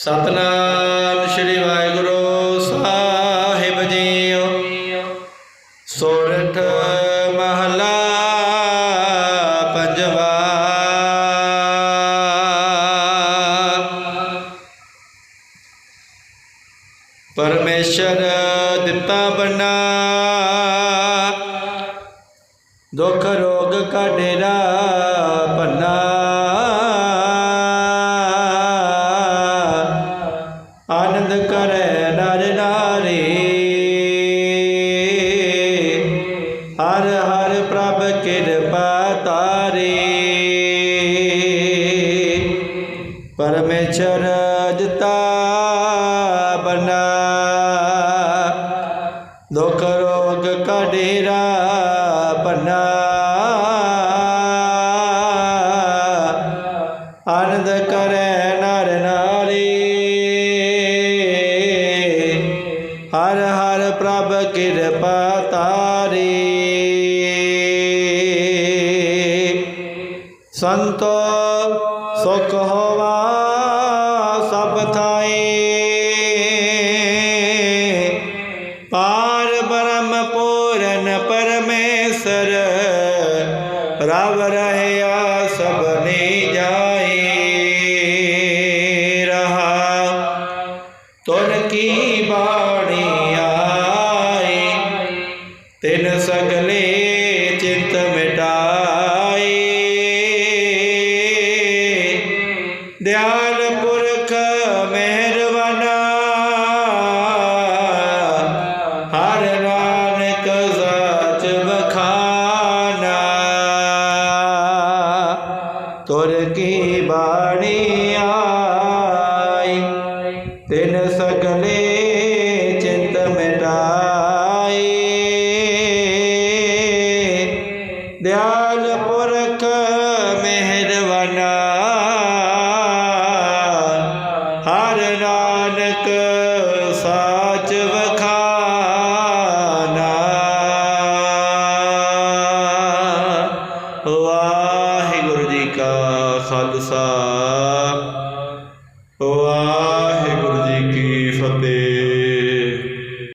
ਸਤਨਾਮ ਸ੍ਰੀ ਵਾਹਿਗੁਰੂ ਸਾਹਿਬ ਜੀਓ। ਸੋਰਠ ਮਹਲਾ ਪੰਜਵਾ। ਪਰਮੇਸ਼ਰ ਦਿੱਤਾ ਬਨਾ ਦੁੱਖ ਰੋਗ ਕਾ ਡੇਰਾ ਪੰਨਾ ਕਿਰਪਾ ਤਾਰੀ। ਪਰਮੇਸ਼ਰ ਦਿੱਤਾ ਬਨਾ। ਦੁੱਖ ਰੋਗ ਕਾ ਡੇਰਾ ਪੰਨਾ ਆਨੰਦ ਕਰੈ ਨਰ ਨਾਰੀ ਹਰ ਹਰ ਪ੍ਰਭ ਕਿਰਪਾ ਤਾਰੀ ਸੰਤੋ ਸੁਖ ਹੋਵਾ ਸਭ ਥਾਈ ਪਾਰ ਬ੍ਰਹਮ ਪੂਰਨ ਪਰਮੇਸ਼ਰ, ਰਵ ਰਹਿਆ ਸਭਨੀ ਜਾਏ। ਰਹਾ ਤੁਨ ਕੀ ਬਾਣੀ ਆਏ, ਤਿਨ ਸਗਲੇ ਦਿਆਲ ਪੁਰਖ ਮਿਹਰਬਾਨਾ। ਹਰ ਨਾਨਕ ਸਾਚ ਬਖਾਨਾ ਤੁਰ ਕੀ ਬਾਣੀ ਆਈ, ਤਿਨ ਸਗਲੇ ਚਿੰਤ ਮਿਟਾਈ। ਹਰ ਨਾਨਕ ਸਾਚ ਵਖਾਨਾ। ਵਾਹਿਗੁਰੂ ਜੀ ਕਾ ਖਾਲਸਾ। ਵਾਹਿਗੁਰੂ